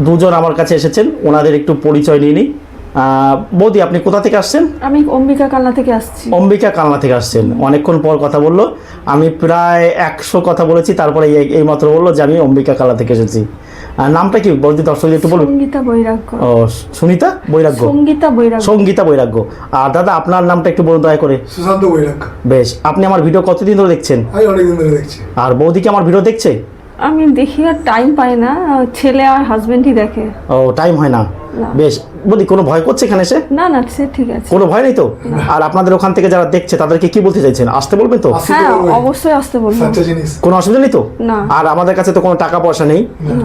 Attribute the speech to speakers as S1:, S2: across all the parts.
S1: দুজন আমার কাছে এসেছেন ওনাদের একটু পরিচয় নিয়ে নিই। বৌদি আপনি কোথা থেকে আসছেন?
S2: আমি অম্বিকা কালনা থেকে আসছি।
S1: অম্বিকা কালনা থেকে আসছেন। অনেকক্ষণ পর কথা বলল। আমি প্রায় একশো কথা বলেছি তারপরে এই- মাত্র বলল যে আমি অম্বিকা কালনা থেকে এসেছি। আর নামটা কি? বৌদি দর্শক একটু বলুন।
S2: সঙ্গীতা বৈরাগ্য।
S1: ও সুনিতা বৈরাগ্য?
S2: সঙ্গীতা বৈরাগ্য।
S1: সঙ্গীতা বৈরাগ্য। আর দাদা আপনার নামটা একটু বলুন দয়া করে।
S3: সুশান্ত বৈরাগ্য।
S1: বেশ আপনি আমার ভিডিও কতদিন ধরে দেখছেন?
S3: আমি অনেকদিন ধরে দেখছি।
S1: আর বৌদি কি আমার ভিডিও দেখছে?
S2: আমি দেখি আর টাইম পাই না ছেলে আর হাজবেন্ডই দেখে
S1: ও টাইম হয় না। বেশ বৌদি কোনো ভয় করছে এখানে এসে?
S2: না না সে ঠিক আছে।
S1: কোনো ভয় নেই তো? আর আপনাদের ওখান থেকে যারা দেখছে তাদেরকে কি বলতে চাইছেন? আসতে বলবেন তো?
S2: হ্যাঁ অবশ্যই আসতে বলব।
S1: কোনো অসুবিধা নেই তো?
S2: না।
S1: আর আমাদের কাছে তো কোনো টাকা পয়সা নেই।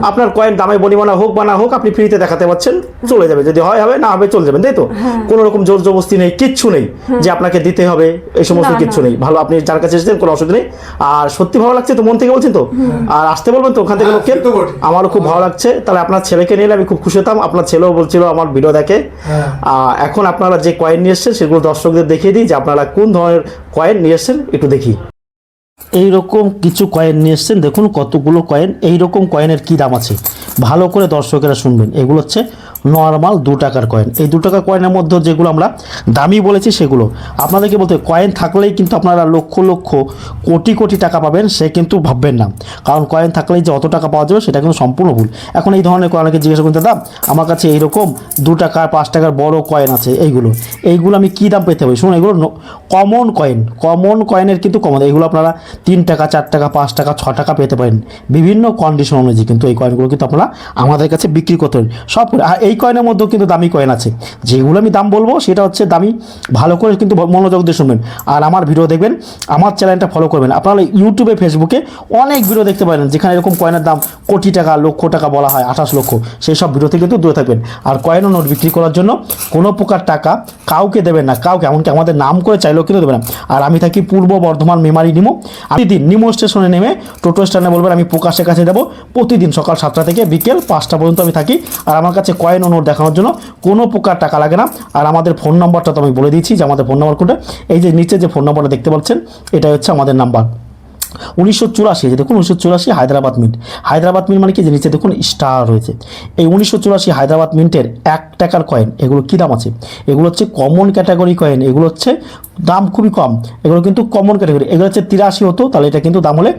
S1: আপনার কয়েন দামে বনিমানা হোক বা না হোক আপনি ফ্রিতে দেখাতে পারছেন চলে যাবে। যদি হয় হবে না হবে চলে যাবেন তাই তো?
S2: হ্যাঁ।
S1: কোনো রকম জোর জবস্তি নেই কিচ্ছু নেই যে আপনাকে দিতে হবে এই সমস্ত। কিচ্ছু নেই। ভালো আপনি যার কাছে এসেছেন কোনো অসুবিধা নেই। আর সত্যি ভালো লাগছে তো মন থেকে বলছেন তো? আর আসতে বলবেন তো ওখান থেকে
S3: হ্যাঁ,
S1: লোককে। আমারও খুব ভালো লাগছে। তাহলে আপনার ছেলেকে নিলে আমি খুব খুশি হতাম। আপনার ছেলেও বলছিল আমার ভিডিও দেখে।
S3: হ্যাঁ।
S1: এখন আপনারা যে কয়েন নিয়ে এসছেন সেগুলো দর্শকদের দেখিয়ে দিই যে আপনারা কোন ধরনের কয়েন নিয়ে এসছেন একটু দেখি। এইরকম কিছু কয়েন নিয়ে এসছেন দেখুন কতগুলো কয়েন এইরকম কয়েনের কী দাম আছে? ভালো করে দর্শকেরা শুনবেন। এগুলো হচ্ছে নর্মাল দু টাকার কয়েন এই দু টাকার কয়েনের মধ্যে যেগুলো আমরা দামি বলেছি সেগুলো। আপনাদেরকে বলতে কয়েন থাকলেই কিন্তু আপনারা লক্ষ লক্ষ কোটি কোটি টাকা পাবেন, সে কিন্তু ভাববেন না। কারণ কয়েন থাকলেই যে অত টাকা পাওয়া যাবে, সেটা কিন্তু সম্পূর্ণ ভুল। এখন এই ধরনের কয়েনকে জিজ্ঞাসা করতে দাম আমার কাছে এইরকম দু টাকার পাঁচ টাকার বড় কয়েন আছে, এইগুলো। এইগুলো আমি কী দাম পেতে হবে শুনুন, এগুলো কমন কয়েন কমন কয়েনের কিন্তু কমন এগুলো আপনারা তিন টাকা, চার টাকা, পাঁচ টাকা, ছ টাকা পেতে পারেন। বিভিন্ন কন্ডিশন অনুযায়ী কিন্তু এই কয়েনগুলো কিন্তু আপনারা আমাদের কাছে বিক্রি করতে পারেন। সব আর এই কয়েনের মধ্যেও কিন্তু দামি কয়েন আছে। যেগুলো আমি দাম বলব, সেটা হচ্ছে দামি, ভালো করে কিন্তু মনোযোগ দিয়ে শুনবেন। আর আমার ভিডিও দেখবেন, আমার চ্যানেলটা ফলো করবেন। আপনারা ইউটিউবে ফেসবুকে অনেক ভিডিও দেখতে পারেন, যেখানে এরকম কয়েনের দাম কোটি টাকা, লক্ষ টাকা বলা হয়, আঠাশ লক্ষ। সেই সব ভিডিও থেকে কিন্তু দূরে থাকবেন। আর কয়েন ও নোট বিক্রি করার জন্য কোনো প্রকার টাকা কাউকে দেবেন না, কাউকে, এমনকি আমাদের নাম করে চাইলেও কিন্তু দেবেন না। আর আমি থাকি পূর্ব বর্ধমান মেমারি নিমো। আমি দিন নিমো স্টেশনে নেমে টোটো স্ট্যান্ডে বলবেন, আমি প্রকাশের কাছে দেবো প্রতিদিন সকাল সাতটা থেকে বিকেল পাঁচটা পর্যন্ত আমি থাকি। আর আমার কাছে কয়েন ও নোট দেখানোর জন্য কোনো প্রকার টাকা লাগে না। আর আমাদের ফোন নাম্বারটা তো আমি বলে দিচ্ছি যে আমাদের ফোন নম্বর কোনটা এই যে নিচে যে ফোন নাম্বারটা দেখতে পাচ্ছেন, এটাই হচ্ছে আমাদের নাম্বার। উনিশশো চুরাশি যে দেখুন উনিশশো চুরাশি হায়দ্রাবাদ মিন্ট হায়দ্রাবাদ মিন্ট মানে কি যে নিচে দেখুন স্টার রয়েছে। এই উনিশশো চুরাশি হায়দ্রাবাদ মিন্টের এক টাকার কয়েন এগুলো কী দাম আছে? এগুলো হচ্ছে কমন ক্যাটাগরি কয়েন এগুলো হচ্ছে দাম খুবই কম। এগুলো কিন্তু কমন ক্যাটাগরি এগুলো হচ্ছে তিরাশি হতো, তাহলে এটা কিন্তু দাম হলে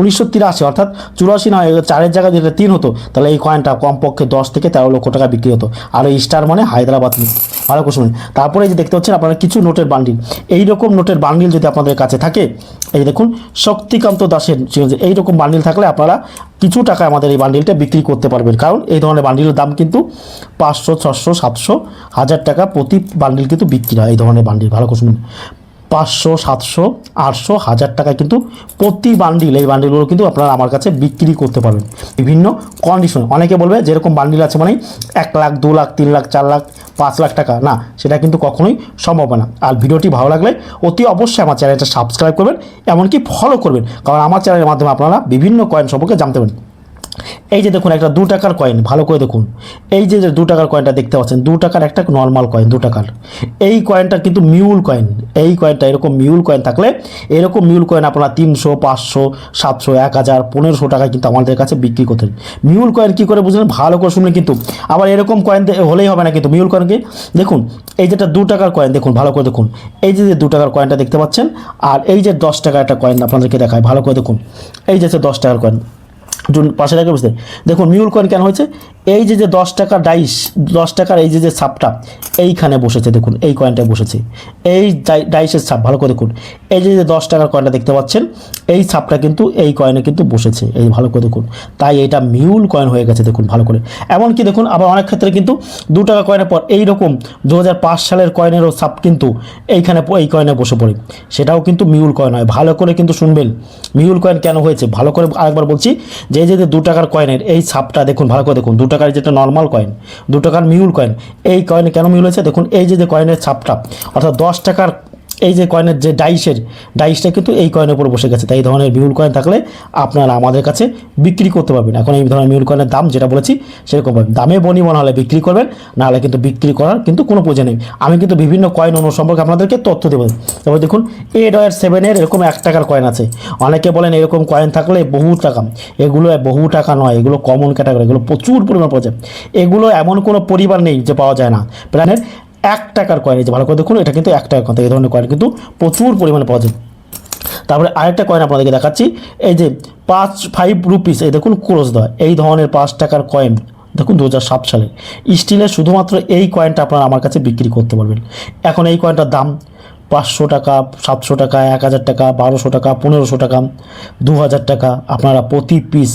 S1: উনিশশো তিরাশি, অর্থাৎ চুরাশি নয় চারের জায়গায় যেটা তিন হতো, তাহলে এই কয়েনটা কমপক্ষে দশ থেকে তেরো লক্ষ টাকা বিক্রি হতো। আর এই স্টার মানে হায়দ্রাবাদ মিন্ট করে শুনুন। তারপরে যে দেখতে পাচ্ছেন আপনারা কিছু নোটের বান্ডিল এই রকম নোটের বান্ডিল যদি আপনাদের কাছে থাকে, এই দেখুন, শক্তিকান্ত দাসের এই রকম বান্ডিল থাকলে আপনারা কিছু টাকা আমাদের এই বান্ডিলটা বিক্রি করতে পারবেন। কারণ এই ধরনের বান্ডিলের দাম কিন্তু পাঁচশো, ছশো, সাতশো, হাজার টাকা প্রতি বান্ডিল কিন্তু বিক্রি হয় এই ধরনের বান্ডিল ভালো করে শুনুন। পাঁচশো, সাতশো, আটশো, হাজার টাকা কিন্তু প্রতি বান্ডিল এই বান্ডিলগুলো কিন্তু আপনারা আমার কাছে বিক্রি করতে পারবেন। বিভিন্ন কন্ডিশন অনেকে বলবে যেরকম বান্ডিল আছে মানে এক লাখ, দু লাখ, তিন লাখ, চার লাখ, পাঁচ লাখ টাকা। না, সেটা কিন্তু কখনোই সম্ভব না। আর ভিডিওটি ভালো লাগলে অতি অবশ্যই আমার চ্যানেলটা সাবস্ক্রাইব করবেন, এমনকি ফলো করবেন। কারণ আমার চ্যানেলের মাধ্যমে আপনারা বিভিন্ন কয়েন সম্পর্কে জানতে পারেন এই যে দেখুন, একটা দু টাকার কয়েন ভালো করে দেখুন। এই যে দু টাকার কয়েনটা দেখতে পাচ্ছেন দু টাকার একটা নর্মাল কয়েন দু টাকার এই কয়েনটা কিন্তু মিউল কয়েন এই কয়েনটা এরকম মিউল কয়েন থাকলে, এরকম মিউল কয়েন আপনারা তিনশো, পাঁচশো, সাতশো, এক হাজার, পনেরোশো টাকায় কিন্তু আমাদের কাছে বিক্রি করতেন মিউল কয়েন কী করে বুঝলেন? ভালো করে শুনলেন কিন্তু, আবার এরকম কয়েন হলেই হবে না কিন্তু মিউল কয়েনকে দেখুন, এই যেটা দু টাকার কয়েন দেখুন, ভালো করে দেখুন। এই যে দু টাকার কয়েনটা দেখতে পাচ্ছেন, আর এই যে দশ টাকার একটা কয়েন আপনাদেরকে দেখায়, ভালো করে দেখুন। এই যে দশ টাকার কয়েন পাশে রাখে বুঝতে। দেখুন মিউল কয়েন কেন হয়েছে? এই যে যে দশ টাকার ডাইস দশ টাকার এই যে যে ছাপটা, এইখানে বসেছে, দেখুন, এই কয়েনটায় বসেছে। এই ডাইসের ছাপ, ভালো করে দেখুন। এই যে যে দশ টাকার কয়েনটা দেখতে পাচ্ছেন, এই ছাপটা কিন্তু, এই কয়েনে কিন্তু বসেছে। এই ভালো করে দেখুন। তাই এটা মিউল কয়েন হয়ে গেছে, দেখুন, ভালো করে। এমনকি দেখুন, আবার অনেক ক্ষেত্রে কিন্তু দু টাকা কয়েনের পর এই রকম দু হাজার পাঁচ সালের কয়েনেরও ছাপ কিন্তু এইখানে, এই কয়েনে বসে পড়ে। সেটাও কিন্তু মিউল কয়েন হয় ভালো করে কিন্তু শুনবেন। মিউল কয়েন কেন হয়েছে? ভালো করে আরেকবার বলছি যে যে যে দু টাকার কয়েনের এই ছাপটা দেখুন, ভালো করে দেখুন, দু টাকার যেটা নর্মাল কয়েন দু টাকার মিউল কয়েন এই কয়েনে কেন মিউল হয়েছে? দেখুন, এই যে যে কয়েনের ছাপটা, অর্থাৎ দশ টাকার এই যে কয়েনের যে ডাইসের ডাইসটা কিন্তু এই কয়েনের উপর বসে গেছে। তাই এই ধরনের মিউল কয়েন থাকলে আপনারা আমাদের কাছে বিক্রি করতে পারবেন। এখন এই ধরনের মিউল কয়েনের দাম যেটা বলেছি, সেরকম পাবেন দামে বনি মনে হলে বিক্রি করবেন, নাহলে কিন্তু বিক্রি করার কিন্তু কোনো প্রয়োজন নেই। আমি কিন্তু বিভিন্ন কয়েন অনু সম্পর্কে আপনাদেরকে তথ্য দেবো। তারপর দেখুন এ ডয়ার সেভেনের এরকম এক টাকার কয়েন আছে। অনেকে বলেন এরকম কয়েন থাকলে বহু টাকা। এগুলো বহু টাকা নয়, এগুলো কমন ক্যাটাগরি এগুলো প্রচুর পরিমাণ পাওয়া যায়। এগুলো এমন কোনো পরিবার নেই যে পাওয়া যায় না। প্রায় এক টাকার কয়েন যে ভালো করে দেখুন, এটা কিন্তু এক টাকার কয়েন এই ধরনের কয়েন কিন্তু প্রচুর পরিমাণে পাওয়া যায়। তারপরে আরেকটা কয়েন আপনাদেরকে দেখাচ্ছি, এই যে পাঁচ ফাইভ রুপিস এই দেখুন ক্রোজ দেওয়া এই ধরনের পাঁচ টাকার কয়েন দেখুন দু হাজার সাত সালে। স্টিলের শুধুমাত্র এই কয়েনটা আপনারা আমার কাছে বিক্রি করতে পারবেন। এখন এই কয়েনটার দাম পাঁচশো টাকা, সাতশো টাকা, এক হাজার টাকা, বারোশো টাকা, পনেরোশো টাকা দু হাজার টাকা। আপনারা প্রতি পিস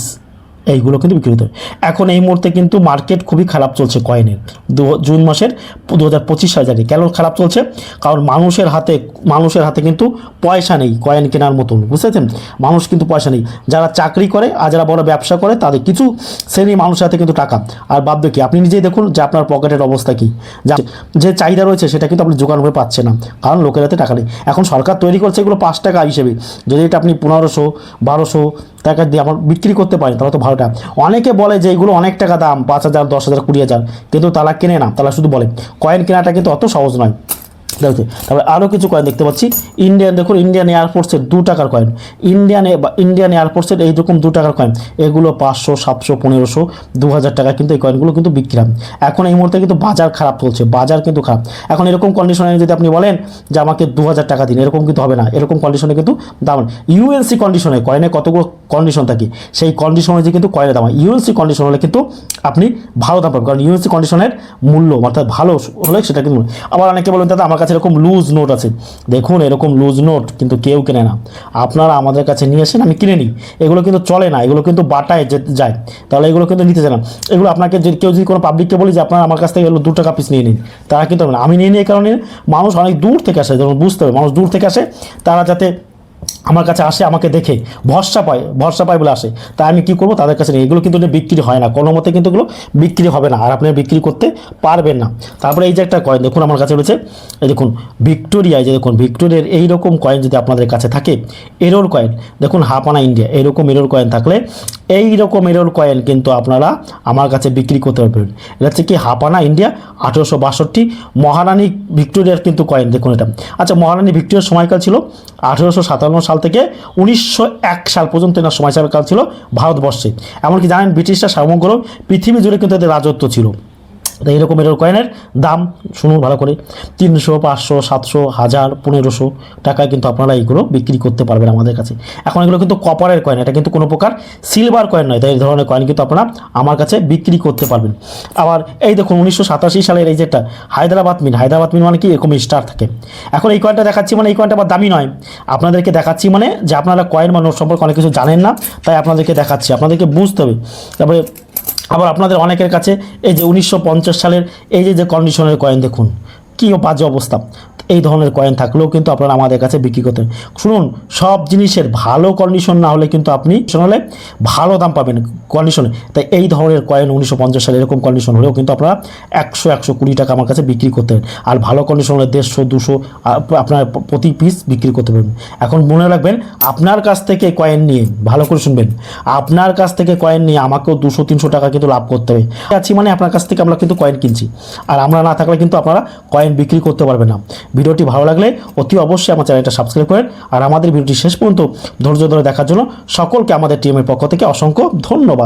S1: এইগুলো কিন্তু বিক্রি হতে এখন এই মুহূর্তে কিন্তু মার্কেট খুবই খারাপ চলছে কয়েনের জুন মাসের দু হাজার পঁচিশ হাজারে কেন খারাপ চলছে? কারণ মানুষের হাতে মানুষের হাতে কিন্তু পয়সা নেই কয়েন কেনার মতন, বুঝতেছেন? মানুষ কিন্তু পয়সা নেই। যারা চাকরি করে আর যারা বড় ব্যবসা করে, তাদের কিছু শ্রেণি মানুষের হাতে কিন্তু টাকা। আর ভাববে কি আপনি নিজেই দেখুন যে আপনার পকেটের অবস্থা কি। যা, যে চাহিদা রয়েছে সেটা কিন্তু আপনি জোগান হয়ে পাচ্ছে না। কারণ লোকের হাতে টাকা নেই। এখন সরকার তৈরি করছে এগুলো পাঁচ টাকা হিসেবে। যদি এটা আপনি পনেরোশো, বারোশো টাকা দিয়ে আমার বিক্রি করতে পারি, তাহলে তো ভালোটা। অনেকে বলে যে এগুলো অনেক টাকা দাম, পাঁচ হাজার, দশ হাজার, কুড়ি হাজার, কিন্তু তারা কেনে না, তারা শুধু বলে। কয়েন কেনাটা কিন্তু অত সহজ নয়। দেখতে তারপরে আরও কিছু কয়েন দেখতে পাচ্ছি। ইন্ডিয়ান দেখুন ইন্ডিয়ান এয়ারফোর্সের দু টাকার কয়েন ইন্ডিয়ান ইন্ডিয়ান এয়ারফোর্সের এইরকম দু টাকার কয়েন এগুলো পাঁচশো, সাতশো, পনেরোশো, দু হাজার টাকা কিন্তু এই কয়েনগুলো কিন্তু বিক্রি এখন এই মুহূর্তে কিন্তু বাজার খারাপ চলছে। বাজার কিন্তু খারাপ। এখন এরকম কন্ডিশনে যদি আপনি বলেন যে আমাকে দু হাজার টাকা দিন, এরকম কিন্তু হবে না। এরকম কন্ডিশনে কিন্তু দাম ইউএনসি কন্ডিশনে কয়েনে কতগুলো কন্ডিশন থাকে? সেই কন্ডিশন অনুযায়ী কিন্তু কয়েনের দাম ইউএনসি কন্ডিশন হলে কিন্তু আপনি ভালো দাম পাবেন। কারণ ইউএনসি কন্ডিশনের মূল্য, অর্থাৎ ভালো হলে সেটা কিন্তু আবার অনেকে বলেন, দাদা, আমার কাছে এরকম লুজ নোট আছে। দেখুন, এরকম লুজ নোট কিন্তু কেউ কেনে না। আপনারা আমাদের কাছে নিয়ে আসেন, আমি কিনে নিই। এগুলো কিন্তু চলে না, এগুলো কিন্তু বাটায় যায়। তাহলে এগুলো কিন্তু নিতে চায় না। এগুলো আপনাকে যদি কেউ যদি কোনো পাবলিককে বলি যে, আপনারা আমার কাছ থেকে এগুলো দু টাকা পিস নিয়ে নিন, তারা কিন্তু আমি নিয়ে নিই কারণে মানুষ অনেক দূর থেকে আসে, যেমন বুঝতে হবে, মানুষ দূর থেকে আসে, তারা যাতে আমার কাছে আসে, আমাকে দেখে ভরসা পায় ভরসা পায় বলে আসে। তাই আমি কি করব? তাদের কাছে এগুলো কিন্তু বিক্রি হয় না। কোনো মতে কিন্তু এগুলো বিক্রি হবে না। আর আপনি বিক্রি করতে পারবেন না। তারপরে এই যে একটা কয়েন দেখুন আমার কাছে রয়েছে। এই দেখুন ভিক্টোরিয়া এই যে দেখুন ভিক্টোরিয়ার এই রকম কয়েন যদি আপনাদের কাছে থাকে এরোর কয়েন দেখুন হাফানা ইন্ডিয়া এরকম এরোর কয়েন থাকলে এই রকম এরোর কয়েন কিন্তু আপনারা আমার কাছে বিক্রি করতে পারবেন। এটা হচ্ছে কি হাফানা ইন্ডিয়া আঠেরোশো বাষট্টি, মহারানী ভিক্টোরিয়ার কিন্তু কয়েন দেখুন এটা। আচ্ছা মহারানী ভিক্টোরিয়ার সময়কাল ছিল আঠেরোশো সাতান্ন সাল থেকে উনিশশো এক সাল পর্যন্ত এনার সময়কাল ছিল ভারতবর্ষে। এমনকি জানেন ব্রিটিশরা সমগ্র পৃথিবী জুড়ে কিন্তু এদের রাজত্ব ছিল। তো এইরকম এরকম কয়েনের দাম শুনুন ভালো করে। তিনশো, পাঁচশো, সাতশো, হাজার, পনেরোশো টাকায় কিন্তু আপনারা এইগুলো বিক্রি করতে পারবেন আমাদের কাছে। এখন এগুলো কিন্তু কপারের কয়েন এটা কিন্তু কোনো প্রকার সিলভার কয়েন নয় তাই এই ধরনের কয়েন কিন্তু আপনারা আমার কাছে বিক্রি করতে পারবেন। আবার এই দেখুন উনিশশো সাতাশি সালের এই যেটা হায়দ্রাবাদ মিন হায়দ্রাবাদ মিন মানে কি? এরকম স্টার থাকে। এখন এই কয়েনটা দেখাচ্ছি মানে এই কয়েনটা আবার দামি নয়। আপনাদেরকে দেখাচ্ছি মানে যে আপনারা কয়েন বা নোট সম্পর্কে অনেক কিছু জানেন না, তাই আপনাদেরকে দেখাচ্ছি। আপনাদেরকে বুঝতে হবে। তারপরে আবার আপনাদের অনেকের কাছে এই যে উনিশশো পঞ্চাশ সালের এই যে যে কন্ডিশনের কয়েন দেখুন, কী বাজে অবস্থা। এই ধরনের কয়েন থাকলেও কিন্তু আপনারা আমাদের কাছে বিক্রি করতেন শুনুন, সব জিনিসের ভালো কন্ডিশন না হলে কিন্তু আপনি হলে ভালো দাম পাবেন কন্ডিশনে তাই এই ধরনের কয়েন উনিশশো পঞ্চাশ সালে এরকম কন্ডিশন হলেও কিন্তু আপনারা একশো একশো কুড়ি টাকা আমার কাছে বিক্রি করতেন আর ভালো কন্ডিশন হলে দেড়শো, দুশো আপনার প্রতি পিস বিক্রি করতে পারবেন। এখন মনে রাখবেন, আপনার কাছ থেকে কয়েন নিয়ে ভালো করে শুনবেন আপনার কাছ থেকে কয়েন নিয়ে আমাকেও দুশো, তিনশো টাকা কিন্তু লাভ করতে হবে। আছি মানে আপনার কাছ থেকে আমরা কিন্তু কয়েন কিনছি। আর আমরা না থাকলে কিন্তু আপনারা কয়েন বিক্রি করতে পারবেন না। ভিডিওটি ভালো লাগলে অতি অবশ্যই আমার চ্যানেলটা সাবস্ক্রাইব করেন। আর আমাদের ভিডিওটি শেষ পর্যন্ত ধৈর্য ধরে দেখার জন্য সকলকে আমাদের টিএমের পক্ষ থেকে অসংখ্য ধন্যবাদ।